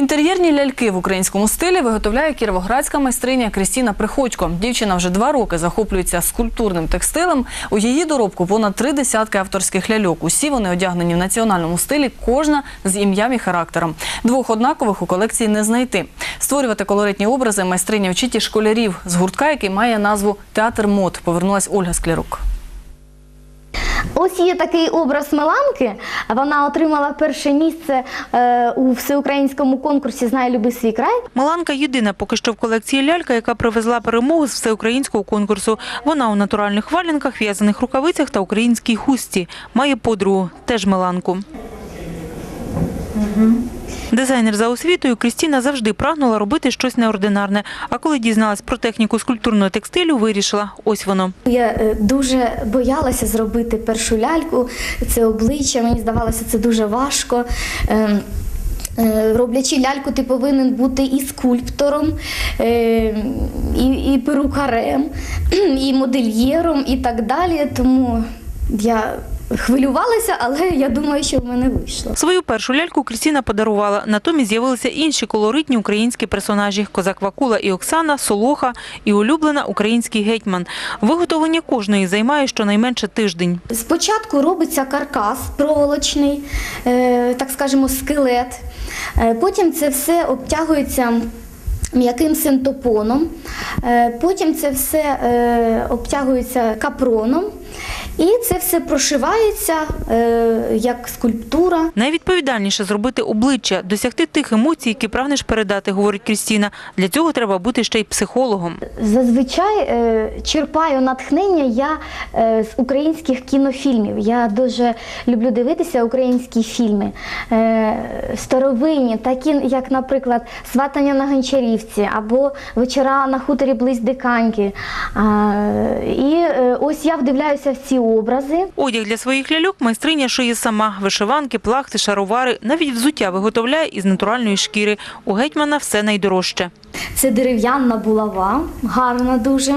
Інтер'єрні ляльки в українському стилі виготовляє кіровоградська майстриня Крістіна Приходько. Дівчина вже два роки захоплюється скульптурним текстилем. У її доробку понад три десятки авторських ляльок. Усі вони одягнені в національному стилі, кожна з ім'ям і характером. Двох однакових у колекції не знайти. Створювати колоритні образи майстриня вчить і школярів з гуртка, який має назву Театр мод. Повернулась Ольга Склярук. Ось є такий образ Меланки. Вона отримала перше місце е, у всеукраїнському конкурсі Знай люби свій край. Маланка єдина поки що в колекції лялька, яка привезла перемогу з всеукраїнського конкурсу. Вона у натуральних валянках, в'язаних рукавицях та українській хустці. Має подругу, теж Дизайнер за освітою Крістіна завжди прагнула робити щось неординарне. А коли дізналась про техніку скульптурного текстилю, вирішила – ось воно. Я е, дуже боялася зробити першу ляльку, це обличчя. Мені здавалося, це дуже важко. Ем, е, Роблячи ляльку, ти повинен бути і скульптором, е, і, і перукарем, і модельєром, і так далі. Тому я хвилювалася, але я думаю, що в мене вийшло. Свою першу ляльку Крістіна подарувала. Натомість з'явилися інші колоритні українські персонажі – Козак Вакула і Оксана, Солоха і улюблена український гетьман. Виготовлення кожної займає щонайменше тиждень. Спочатку робиться каркас проволочний, е, так скажемо, скелет. Е, Потім це все обтягується м'яким синтопоном. Е, Потім це все обтягується капроном. І це все прошивається е, як скульптура. Найвідповідальніше зробити обличчя, досягти тих емоцій, які прагнеш передати, говорить Крістіна. Для цього треба бути ще й психологом. Зазвичай е, черпаю натхнення я е, з українських кінофільмів. Я дуже люблю дивитися українські фільми. Е, старовинні, такі, як, наприклад, Сватання на Гончарівці або Вечора на хуторі близь Диканьки. А, і е, ось я вдивляюся в ці образи. Одяг для своїх ляльок майстриня шиє сама. Вишиванки, плахти, шаровари, навіть взуття виготовляє із натуральної шкіри. У гетьмана все найдорожче. Це дерев'яна булава, гарна дуже.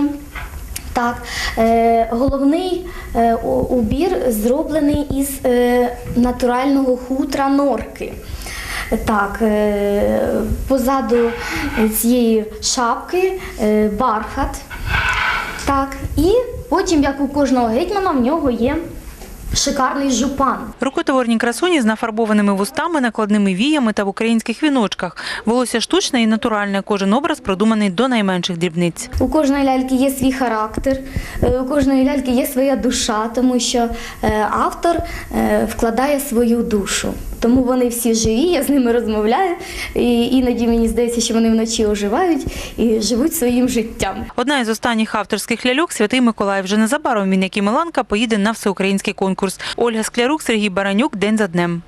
Так, е, головний е, убір зроблений із е, натурального хутра норки. Так, е, позаду цієї шапки е, бархат. Так, і потім, як у кожного гетьмана, в нього є шикарний жупан. Рукотворні красуні з нафарбованими вустами, накладними віями та в українських віночках. Волосся штучне і натуральне. Кожен образ продуманий до найменших дрібниць. У кожної ляльки є свій характер, е, у кожної ляльки є своя душа, тому що е, автор е, вкладає свою душу. Тому вони всі живі, я з ними розмовляю, і іноді мені здається, що вони вночі оживають і живуть своїм життям. Одна із останніх авторських ляльок Святий Миколай. Вже незабаром він, як і Миланка, поїде на всеукраїнський конкурс. Ольга Склярук, Сергій Баранюк. День за днем.